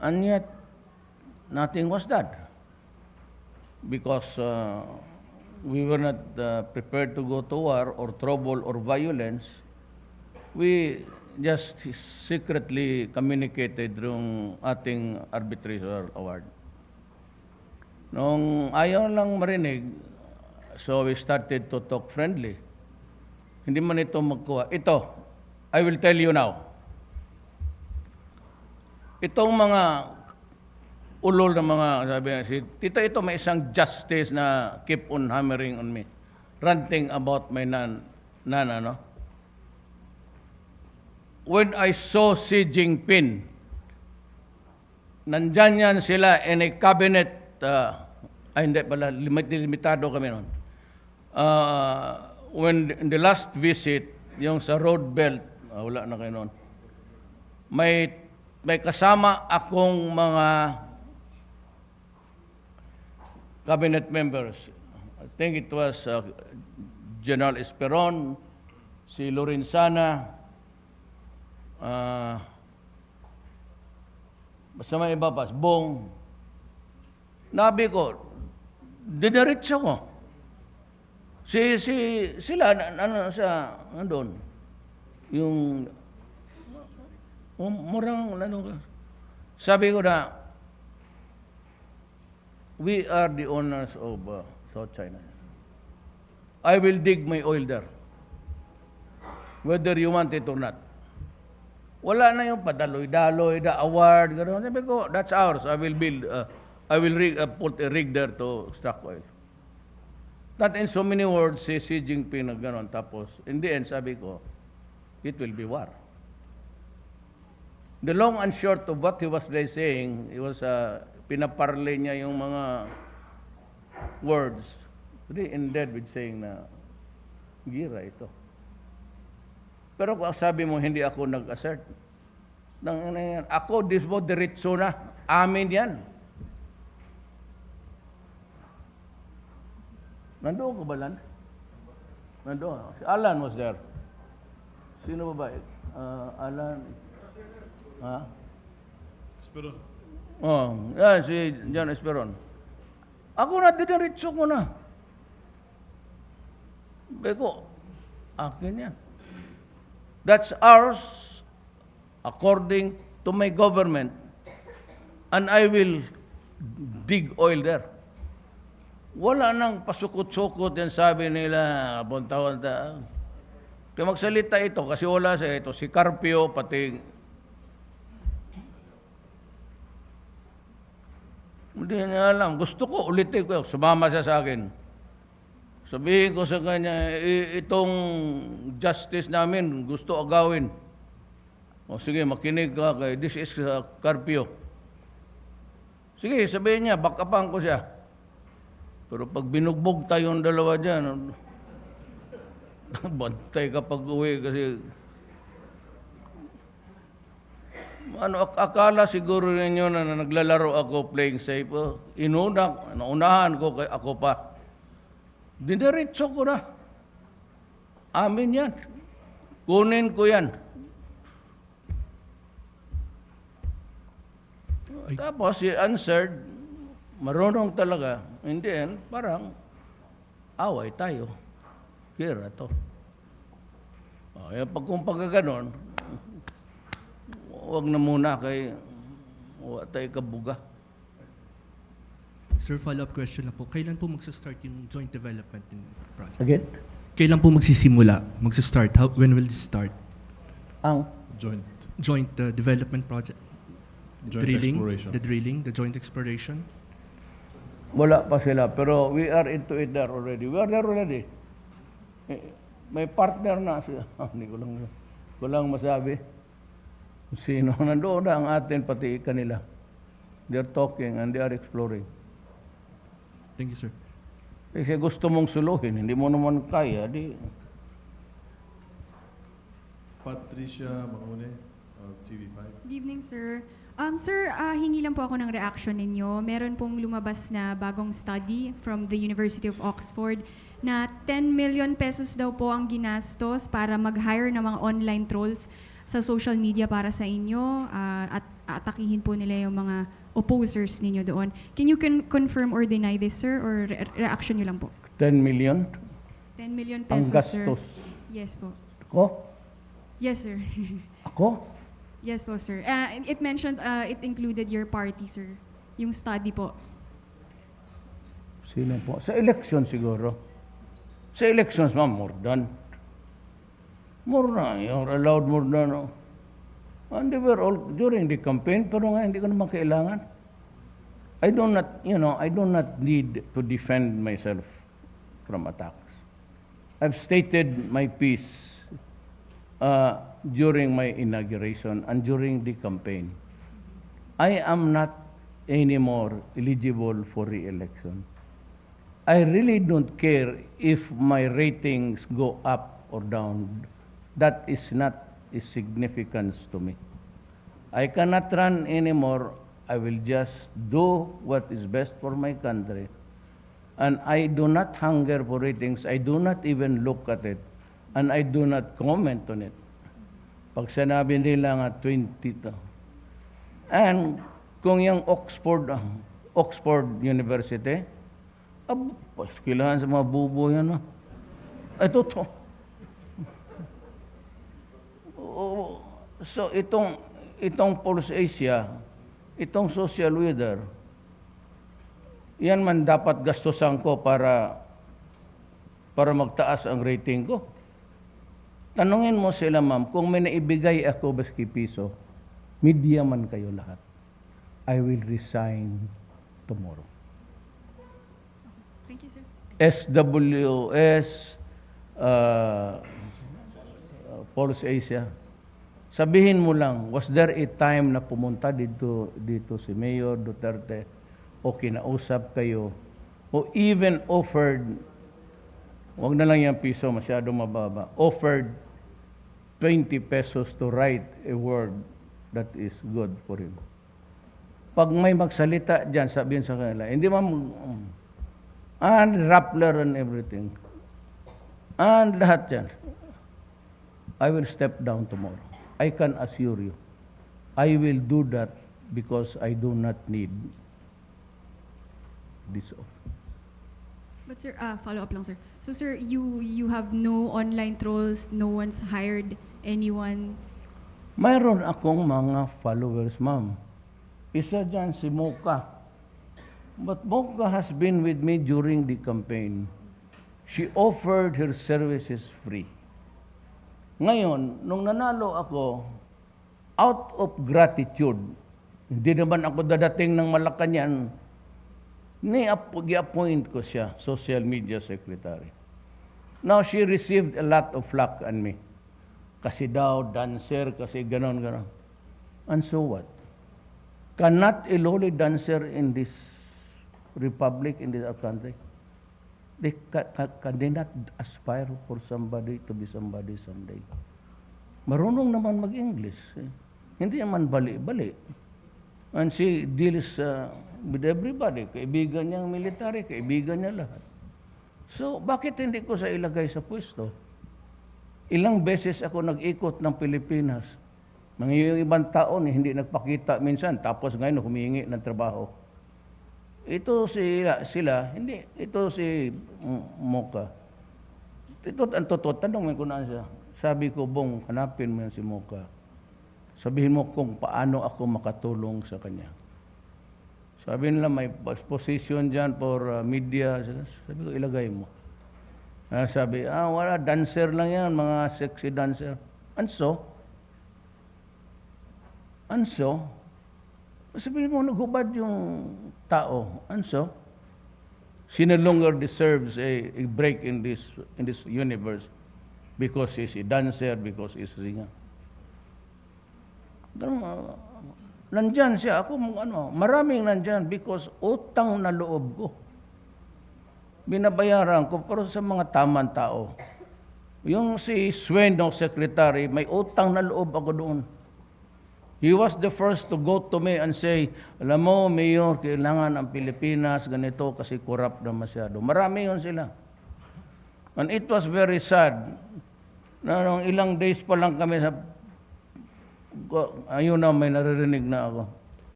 and yet, nothing was done. Because uh, we were not uh, prepared to go to war or trouble or violence, we just secretly communicated yung ating arbitration award. Nung ayaw lang marinig, so we started to talk friendly. Hindi man ito magkuha. Ito, I will tell you now. Itong mga ulol na mga, sabi si Tito, ito may isang justice na keep on hammering on me. Ranting about my nan, nan ano. When I saw Xi Jinping, nandyan yan sila in a cabinet, uh, ay hindi pala, limit, limitado kami noon. Uh, when in the last visit, yung sa road belt, ah, wala na kayo noon, may, may kasama akong mga cabinet members. I think it was uh, General Esperon, si Lorenzana, uh, basta may iba pa, Bong. Nabi ko, diniretso ko. Si, si, sila, ano, sa, andun, yung, murang, ano, sabi ko na, we are the owners of uh, South China. I will dig my oil there. Whether you want it or not. Wala na yung padaloy-daloy, the award, gano'n. Sabi ko, that's ours. I will build, uh, I will rig, uh, put a rig there to extract oil. Not in so many words, si Xi Jinping na gano'n. Tapos, in the end, sabi ko, it will be war. The long and short of what he was saying, it was, uh, pinaparlay niya yung mga words. Really ended with saying na, gira ito. Pero kung sabi mo, hindi ako nag-assert. Nang, ako, this mo, diretso na. Amin yan. Nandoon ka ba, Lan? Nandoon. Si Alan was there. Sino ba ba? Uh, Alan. Ha? Esperon. Oh, yan si John Esperon. Ako na diniritso ko na. Beko, akin yan. That's ours according to my government. And I will dig oil there. Wala nang pasukot-sukot yan sabi nila, bunta-bunta. Kaya magsalita ito kasi wala sa ito. Si Carpio, pati Hindi niya alam. Gusto ko, ulitin ko. Sumama siya sa akin. Sabihin ko sa kanya, "I- itong justice namin, gusto agawin. O sige, makinig ka kay this is uh, Carpio. Sige, sabihin niya, backupan ko siya. Pero pag binugbog tayong dalawa dyan, bantay ka pag uwi kasi ano, ak- akala siguro ninyo na, na naglalaro ako playing safe. Oh, inuna, naunahan ko kay ako pa. Diniretso ko na. Amin yan. Kunin ko yan. Tapos si answered, marunong talaga. In the end, parang away tayo. Kira to. Oh, yung pag kung pagka Huwag na muna kay wala tayo kabuga. Sir, follow-up question lang po. Kailan po magsa-start yung joint development in project? Again? Kailan po magsisimula? Magsa-start? How, when will this start? Ang Joint. Joint uh, development project? Joint drilling? exploration. The drilling? The joint exploration? wala pa sila pero we are into it there already. We are there already. Eh, May partner na siya. Hindi ko lang ko lang masabi. Kung Sino nandoon na ang atin pati kanila. They are talking and they are exploring. Thank you, sir. Kasi gusto mong suluhin, hindi mo naman kaya, di Patricia Maune of TV5. Good evening, sir. Um, sir, ah, hingi lang po ako ng reaction ninyo. Meron pong lumabas na bagong study from the University of Oxford na 10 million pesos daw po ang ginastos para mag-hire ng mga online trolls sa social media para sa inyo. Ah, at aatakihin po nila yung mga opposers ninyo doon. Can you con- confirm or deny this, sir? Or re- reaction nyo lang po? 10 million 10 million ang pesos, sir. gastos. Yes po. Ako? Yes, sir. Ako? yes po, sir. Uh, it mentioned, uh, it included your party, sir. Yung study po. Sino po? Sa election siguro. Sa elections, ma'am, more than. More na. You're allowed more than. Oh. And they were all during the campaign, pero nga hindi ko naman kailangan. I do not, you know, I do not need to defend myself from attacks. I've stated my piece uh, during my inauguration and during the campaign. I am not anymore eligible for re-election. I really don't care if my ratings go up or down. That is not a significance to me. I cannot run anymore. I will just do what is best for my country. And I do not hunger for ratings. I do not even look at it. And I do not comment on it. Pag sinabi nila nga 20 to. And kung yung Oxford, ah, Oxford University, ab, paskilahan sa mga bubo yan. Ah. Ay, totoo. So itong itong Pulse Asia, itong social weather, yan man dapat gastusan ko para para magtaas ang rating ko. Tanungin mo sila, ma'am, kung may naibigay ako baski piso, media man kayo lahat. I will resign tomorrow. Thank you, sir. SWS, uh, Pulse Asia. Sabihin mo lang, was there a time na pumunta dito, dito si Mayor Duterte o kinausap kayo o even offered, wag na lang yung piso, masyado mababa, offered 20 pesos to write a word that is good for him. Pag may magsalita dyan, sabihin sa kanila, hindi ma'am, and Rappler and everything. And lahat yan. I will step down tomorrow. I can assure you. I will do that because I do not need this office. But sir, ah, follow up lang sir. So sir, you you have no online trolls, no one's hired anyone. Mayroon akong mga followers, ma'am. Isa dyan si Mocha. But Mocha has been with me during the campaign. She offered her services free. Ngayon, nung nanalo ako, out of gratitude, hindi naman ako dadating ng Malacanang, ni-appoint ko siya, social media secretary. Now, she received a lot of flack on me. Kasi daw, dancer, kasi ganon, ganon. And so what? Cannot a lowly dancer in this republic, in this country, they ca- ca- can they not aspire for somebody to be somebody someday? Marunong naman mag-English. eh. Hindi naman bali-bali. And she deals uh, with everybody. Kaibigan niyang military, kaibigan niya lahat. So, bakit hindi ko sa ilagay sa pwesto? Ilang beses ako nag-ikot ng Pilipinas. Mga yung ibang taon, hindi nagpakita minsan, tapos ngayon humihingi ng trabaho. Ito sila, sila hindi, ito si M- Mocha. Ito ang totoo, tanong ko na siya. Sabi ko, Bong, hanapin mo yan si Mocha. Sabihin mo kung paano ako makatulong sa kanya. Sabi nila may pos- position dyan for uh, media. Sabi ko, ilagay mo. Ah, sabi, ah, wala, dancer lang yan, mga sexy dancer. And so, and so, sabihin mo, naghubad yung tao. And so, she no longer deserves a, a break in this, in this universe because she's a dancer, because she's a singer. Ganun, ah, nandyan siya. Ako, ano, maraming nandyan because utang na loob ko binabayaran ko pero sa mga tamang tao. Yung si Sweno Secretary, may utang na loob ako doon. He was the first to go to me and say, alam mo, Mayor, kailangan ang Pilipinas ganito kasi corrupt na masyado. Marami yun sila. And it was very sad na nung ilang days pa lang kami sa Ayun na, may naririnig na ako.